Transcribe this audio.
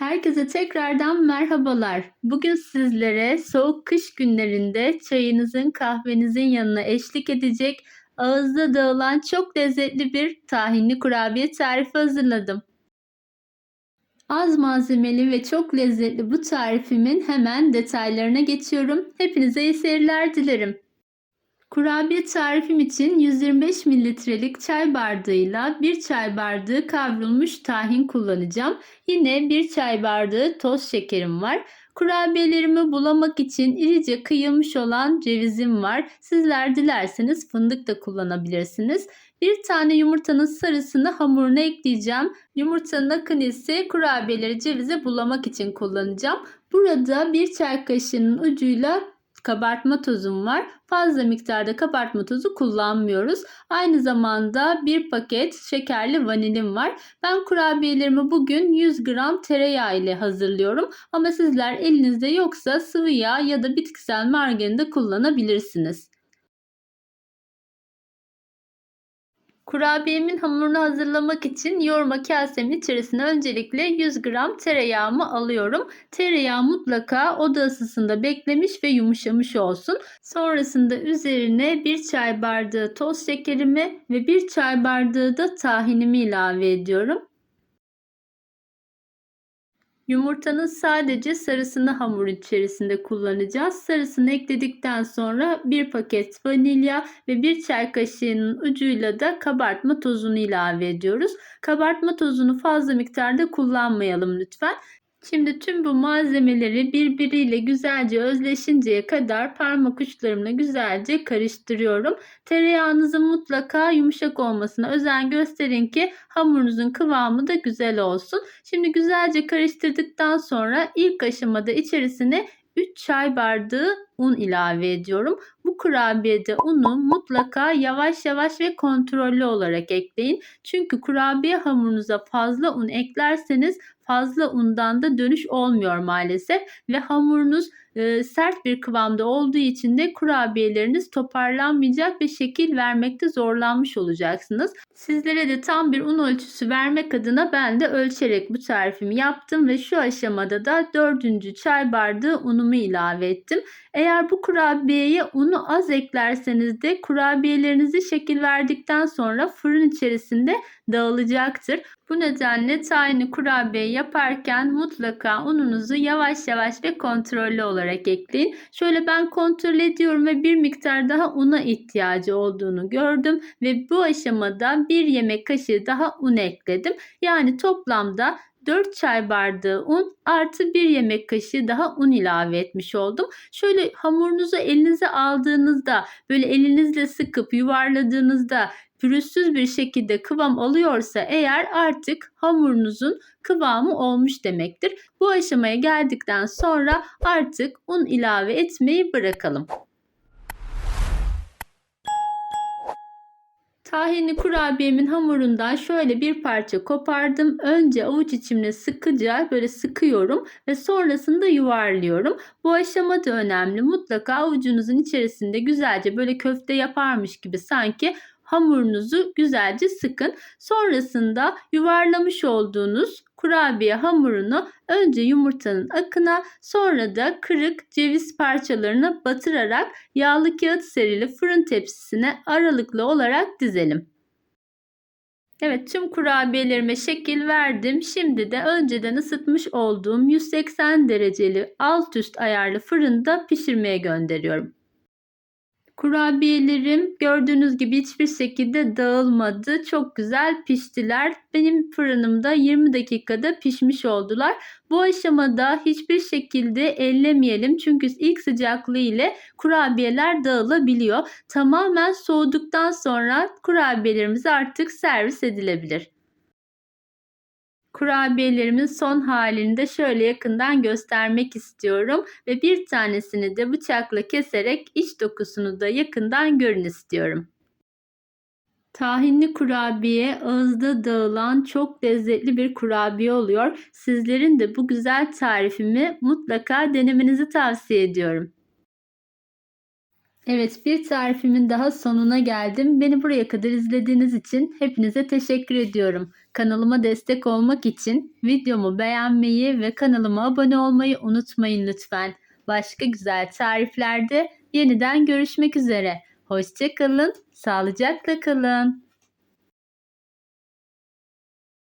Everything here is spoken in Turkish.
Herkese tekrardan merhabalar. Bugün sizlere soğuk kış günlerinde çayınızın, kahvenizin yanına eşlik edecek, ağızda dağılan çok lezzetli bir tahinli kurabiye tarifi hazırladım. Az malzemeli ve çok lezzetli bu tarifimin hemen detaylarına geçiyorum. Hepinize iyi seyirler dilerim. Kurabiye tarifim için 125 mililitrelik çay bardağıyla 1 çay bardağı kavrulmuş tahin kullanacağım. Yine 1 çay bardağı toz şekerim var. Kurabiyelerimi bulamak için irice kıyılmış olan cevizim var. Sizler dilerseniz fındık da kullanabilirsiniz. Bir tane yumurtanın sarısını hamuruna ekleyeceğim. Yumurtanın akını ise kurabiyeleri cevize bulamak için kullanacağım. Burada bir çay kaşığının ucuyla kabartma tozum var. Fazla miktarda kabartma tozu kullanmıyoruz. Aynı zamanda bir paket şekerli vanilim var. Ben kurabiyelerimi bugün 100 gram tereyağı ile hazırlıyorum. Ama sizler elinizde yoksa sıvı yağ ya da bitkisel margarin de kullanabilirsiniz. Kurabiyemin hamurunu hazırlamak için yoğurma kasemin içerisine öncelikle 100 gram tereyağımı alıyorum. Tereyağı mutlaka oda ısısında beklemiş ve yumuşamış olsun. Sonrasında üzerine 1 çay bardağı toz şekerimi ve 1 çay bardağı da tahinimi ilave ediyorum. Yumurtanın sadece sarısını hamur içerisinde kullanacağız. Sarısını ekledikten sonra bir paket vanilya ve bir çay kaşığının ucuyla da kabartma tozunu ilave ediyoruz. Kabartma tozunu fazla miktarda kullanmayalım lütfen. Şimdi tüm bu malzemeleri birbiriyle güzelce özleşinceye kadar parmak uçlarımla güzelce karıştırıyorum. Tereyağınızın mutlaka yumuşak olmasına özen gösterin ki hamurunuzun kıvamı da güzel olsun. Şimdi güzelce karıştırdıktan sonra ilk aşamada içerisine 3 çay bardağı un ilave ediyorum. Bu kurabiyede unu mutlaka yavaş yavaş ve kontrollü olarak ekleyin. Çünkü kurabiye hamurunuza fazla un eklerseniz fazla undan da dönüş olmuyor maalesef ve hamurunuz e, sert bir kıvamda olduğu için de kurabiyeleriniz toparlanmayacak ve şekil vermekte zorlanmış olacaksınız. Sizlere de tam bir un ölçüsü vermek adına ben de ölçerek bu tarifimi yaptım ve şu aşamada da 4. çay bardağı unumu ilave ettim. Eğer bu kurabiyeye unu az eklerseniz de kurabiyelerinizi şekil verdikten sonra fırın içerisinde dağılacaktır. Bu nedenle tayini kurabiye yaparken mutlaka ununuzu yavaş yavaş ve kontrollü olarak ekleyin. Şöyle ben kontrol ediyorum ve bir miktar daha una ihtiyacı olduğunu gördüm ve bu aşamada bir yemek kaşığı daha un ekledim. Yani toplamda 4 çay bardağı un artı 1 yemek kaşığı daha un ilave etmiş oldum. Şöyle hamurunuzu elinize aldığınızda böyle elinizle sıkıp yuvarladığınızda pürüzsüz bir şekilde kıvam alıyorsa eğer artık hamurunuzun kıvamı olmuş demektir. Bu aşamaya geldikten sonra artık un ilave etmeyi bırakalım. Tahinli kurabiyemin hamurundan şöyle bir parça kopardım. Önce avuç içimle sıkıca böyle sıkıyorum ve sonrasında yuvarlıyorum. Bu aşama da önemli. Mutlaka avucunuzun içerisinde güzelce böyle köfte yaparmış gibi sanki hamurunuzu güzelce sıkın. Sonrasında yuvarlamış olduğunuz kurabiye hamurunu önce yumurtanın akına sonra da kırık ceviz parçalarına batırarak yağlı kağıt serili fırın tepsisine aralıklı olarak dizelim. Evet tüm kurabiyelerime şekil verdim. Şimdi de önceden ısıtmış olduğum 180 dereceli alt üst ayarlı fırında pişirmeye gönderiyorum. Kurabiyelerim gördüğünüz gibi hiçbir şekilde dağılmadı. Çok güzel piştiler. Benim fırınımda 20 dakikada pişmiş oldular. Bu aşamada hiçbir şekilde ellemeyelim. Çünkü ilk sıcaklığı ile kurabiyeler dağılabiliyor. Tamamen soğuduktan sonra kurabiyelerimiz artık servis edilebilir. Kurabiyelerimin son halini de şöyle yakından göstermek istiyorum ve bir tanesini de bıçakla keserek iç dokusunu da yakından görün istiyorum. Tahinli kurabiye ağızda dağılan çok lezzetli bir kurabiye oluyor. Sizlerin de bu güzel tarifimi mutlaka denemenizi tavsiye ediyorum. Evet bir tarifimin daha sonuna geldim. Beni buraya kadar izlediğiniz için hepinize teşekkür ediyorum. Kanalıma destek olmak için videomu beğenmeyi ve kanalıma abone olmayı unutmayın lütfen. Başka güzel tariflerde yeniden görüşmek üzere. Hoşçakalın, sağlıcakla kalın.